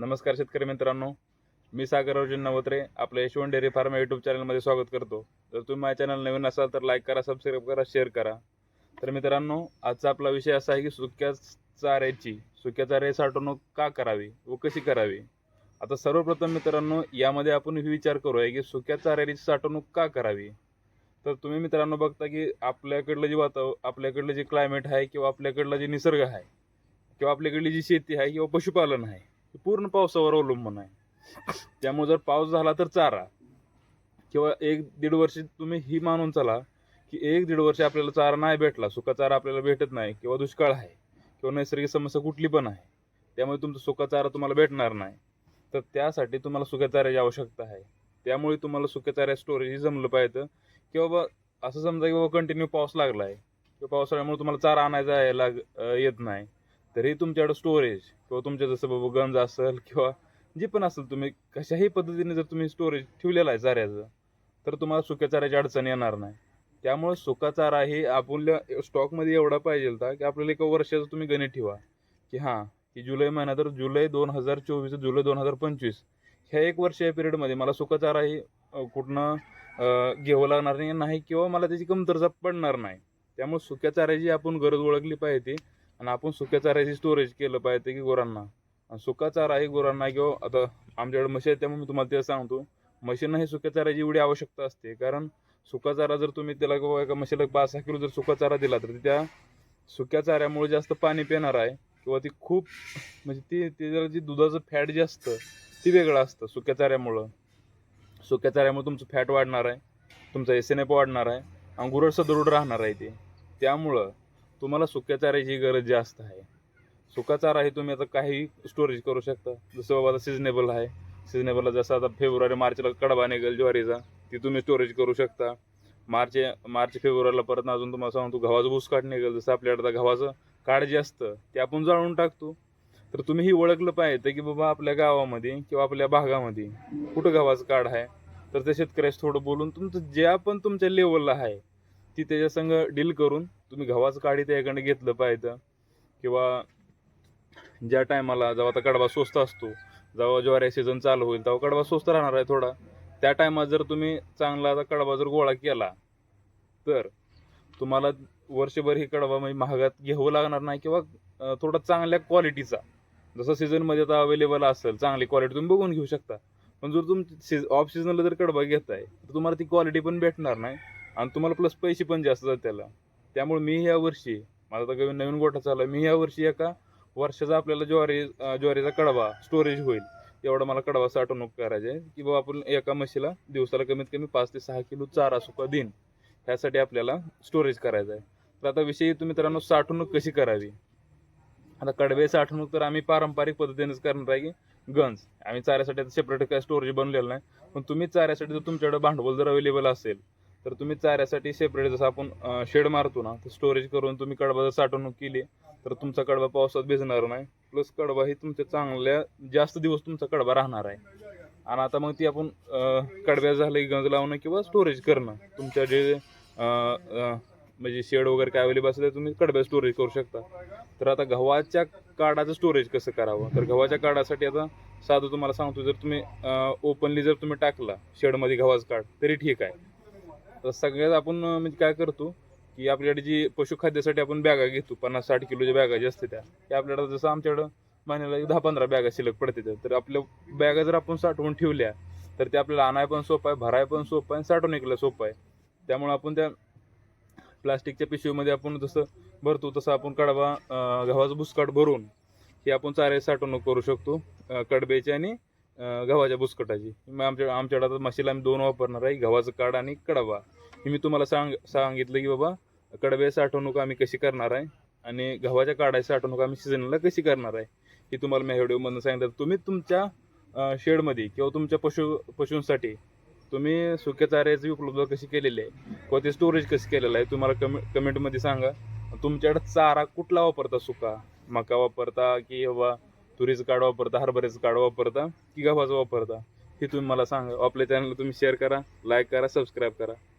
नमस्कार शेतकरी मित्रांनो. मी सागर अर्जुन नवत्रे आपल्या यशवंत डेअरी फार्म यूट्यूब चॅनलमध्ये स्वागत करतो. जर तुम्ही माझ्या चॅनल नवीन असाल तर लाईक करा सबस्क्राईब करा शेअर करा. तर मित्रांनो आजचा आपला विषय असा आहे की सुक्या चाऱ्याची सुक्या चाऱ्याची साठवणूक का करावी व कशी करावी? आता सर्वप्रथम मित्रांनो यामध्ये आपण हे विचार करूया की सुक्या चाऱ्याची साठवणूक का करावी? तर तुम्ही मित्रांनो बघता की आपल्याकडलं जे वातावरण आपल्याकडलं जे क्लायमेट आहे किंवा आपल्याकडलं जे निसर्ग आहे किंवा आपल्याकडली जी शेती आहे किंवा पशुपालन आहे हे पूर्ण पावसावर अवलंबून आहे. त्यामुळे जर पाऊस झाला तर चारा. किंवा एक दीड वर्ष तुम्ही ही मानून चला की एक दीड वर्ष आपल्याला चारा नाही भेटला सुका चारा आपल्याला भेटत नाही किंवा दुष्काळ आहे किंवा नैसर्गिक समस्या कुठली पण आहे त्यामुळे तुमचा सुका चारा तुम्हाला भेटणार नाही. तर त्यासाठी तुम्हाला सुक्या चाऱ्याची आवश्यकता आहे. त्यामुळे तुम्हाला सुक्या चाऱ्या स्टोरेजही जमलं पाहिजे. किंवा बाबा असं समजा की बाबा कंटिन्यू पाऊस लागला आहे किंवा पावसाळ्यामुळे तुम्हाला चारा आणायचा यायला लाग येत नाही. तरी तुमच्याकडं स्टोरेज किंवा तुमच्या जसं बाबा गंज असेल किंवा जे पण असेल तुम्ही कशाही पद्धतीने जर तुम्ही स्टोरेज ठेवलेला आहे चाऱ्याचं तर तुम्हाला सुक्या चाऱ्याची अडचण येणार नाही. त्यामुळे सुका चारा हे आपल्या स्टॉकमध्ये एवढा पाहिजे होता की आपल्याला एका वर्षाचं तुम्ही गणित ठेवा. की हां की जुलै महिना तर जुलै दोन हजार चोवीस जुलै दोन हजार पंचवीस ह्या एक वर्ष या पिरियडमध्ये मला सुका चारा हे कुठनं घ्यावं लागणार नाही नाही किंवा मला त्याची कमतरता पडणार नाही. त्यामुळे सुक्या चाऱ्याची आपण गरज ओळखली पाहिजे आणि आपण सुक्या चाऱ्याची स्टोरेज केलं पाहिजे की गुरांना. आणि सुका चारा आहे गुरांना किंवा आता आमच्याकडे म्हशी आहे त्यामुळे मी तुम्हाला ते सांगतो. म्हशींना हे सुक्या चाऱ्याची एवढी आवश्यकता असते कारण सुका चारा जर तुम्ही त्याला किंवा एका म्हशीला पाच सहा किलो जर सुका चारा दिला तर त्या सुक्या चाऱ्यामुळे जास्त पाणी पिणार आहे किंवा ती खूप म्हणजे ती ते जरा जी दुधाचं फॅट जे असतं ती वेगळं असतं सुक्या चाऱ्यामुळं सुक्या चाऱ्यामुळे तुमचं फॅट वाढणार आहे तुमचा एस एन एफ वाढणार आहे आणि गुरड सदृढ राहणार आहे ते. त्यामुळं तुम्हाला सुक्या चाऱ्याची गरज जास्त आहे. सुका चारा हे तुम्ही आता काही स्टोरेज करू शकता. जसं बाबा आता सिजनेबल आहे. सिजनेबलला जसं आता फेब्रुवारी मार्चला कडबा निघेल ज्वारीचा. ती तुम्ही स्टोरेज करू शकता. मार्च मार्च फेब्रुवारीला परत अजून तुम्हाला सांगतो गव्हाचं भुसकाट निघेल. जसं आपल्याकडे आता गव्हाचं काढ जे असतं ते आपण जाळून टाकतो. तर तुम्ही ही ओळखलं पाहिजे की बाबा आपल्या गावामध्ये किंवा आपल्या भागामध्ये कुठं गव्हाचं काढ आहे. तर त्या शेतकऱ्याशी थोडं बोलून तुमचं ज्या पण तुमच्या लेवलला आहे ती त्याच्या संग डील करून तुम्ही गव्हाचं काढी त्याच्याकडे घेतलं पाहिजे. किंवा ज्या टायमाला जेव्हा आता कडवा स्वस्त असतो जेव्हा ज्वारी सीझन चालू होईल तेव्हा कडवा स्वस्त राहणार आहे थोडा. त्या टायमात जर तुम्ही चांगला आता कडवा जर गोळा केला तर तुम्हाला वर्षभर ही कडवा म्हणजे महागात घ्यावं लागणार नाही किंवा थोडा चांगल्या क्वालिटीचा जसं सीझनमध्ये आता अवेलेबल असेल चांगली क्वालिटी तुम्ही बघून घेऊ शकता. पण जर तुम्ही सीज ऑफ सीझनला जर कडवा घेताय तर तुम्हाला ती क्वालिटी पण भेटणार नाही. आणि तुम्हाला प्लस पैसे पण जास्त जातात त्याला. त्यामुळे मी ह्या वर्षी माझा आता काही नवीन गोठा चालू आहे मी ह्या वर्षी एका वर्षाचा आपल्याला ज्वारी ज्वारीचा कडवा स्टोरेज होईल. एवढा मला कडवा साठवणूक करायची आहे की बाबा आपण एका म्हशीला दिवसाला कमीत कमी पाच ते सहा किलो चारा सुका देईन ह्यासाठी आपल्याला स्टोरेज करायचा आहे तर आता विषयी तुम्ही मित्रांनो साठवणूक कशी करावी? आता कडवे साठवणूक तर आम्ही पारंपरिक पद्धतीनेच करणार आहे की गंज आम्ही चाऱ्यासाठी आता सेपरेट काय स्टोरेज बनलेलं नाही. पण तुम्ही चाऱ्यासाठी जर तुमच्याकडे भांडवल जर अवेलेबल असेल तर तुम्ही चाऱ्यासाठी सेपरेट जसं आपण शेड मारतो ना तर स्टोरेज करून तुम्ही कडबा जर साठवणूक केली तर तुमचा कडबा पावसात भिजणार नाही. प्लस कडबा ही तुमच्या चांगल्या जास्त दिवस तुमचा कडबा राहणार आहे. आणि आता मग ती आपण कडब्या झालं गंज लावणं किंवा स्टोरेज करणं. तुमच्या जे म्हणजे शेड वगैरे काय अवेलेबल असेल तर तुम्ही कडब्या स्टोरेज करू शकता. तर आता गव्हाच्या काढाचं स्टोरेज कसं करावं? तर गव्हाच्या काढासाठी आता साधं तुम्हाला सांगतो जर तुम्ही ओपनली जर तुम्ही टाकला शेडमध्ये गव्हाचं काढ तरी ठीक आहे. तर सगळ्यात आपण म्हणजे काय करतो की आपल्याकडे जी पशुखाद्यासाठी आपण बॅगा घेतो पन्नास साठ किलोच्या बॅगा ज्या असते त्या त्या आपल्याला जसं आमच्याकडं महिन्याला एक दहा पंधरा बॅगा शिल्लक पडते त्या. तर आपल्या बॅगा जर आपण साठवून ठेवल्या तर ते आपल्याला आणाय पण सोपं आहे भराय पण सोपं आहे आणि साठवून ऐकलं सोपं आहे त्यामुळे आपण त्या प्लास्टिकच्या पिशवीमध्ये आपण जसं भरतो तसं आपण कडबा गव्हाचं भुसकाट भरून हे आपण चारे साठवणूक करू शकतो कडबेची आणि गव्हाच्या बुसकटाची. मग आमच्या आमच्याकडे आता मशीला आम्ही दोन वापरणार आहे गव्हाचं काड आणि कडबा. हे मी तुम्हाला सांग सांगितलं की बाबा कडबे साठवणूक आम्ही कशी करणार आहे आणि गव्हाच्या काढायची साठवणूक आम्ही सीझनला कशी करणार आहे हे तुम्हाला मी व्हिडिओमधून सांगितलं. तुम्ही तुमच्या शेडमध्ये किंवा तुमच्या पशु पशूंसाठी तुम्ही सुक्या चाऱ्याची उपलब्ध कशी केलेली आहे किंवा ते स्टोरेज कसं केलेलं आहे तुम्हाला कमे कमेंटमध्ये सांगा. तुमच्याकडं चारा कुठला वापरता सुका? मका वापरता की बाबा तुरीचं काढ वापरता हरभऱ्याचं काढ वापरता की गव्हाचं वापरता हे तुम्ही मला सांगा. आपल्या चॅनलला तुम्ही शेअर करा लाईक करा सबस्क्राईब करा.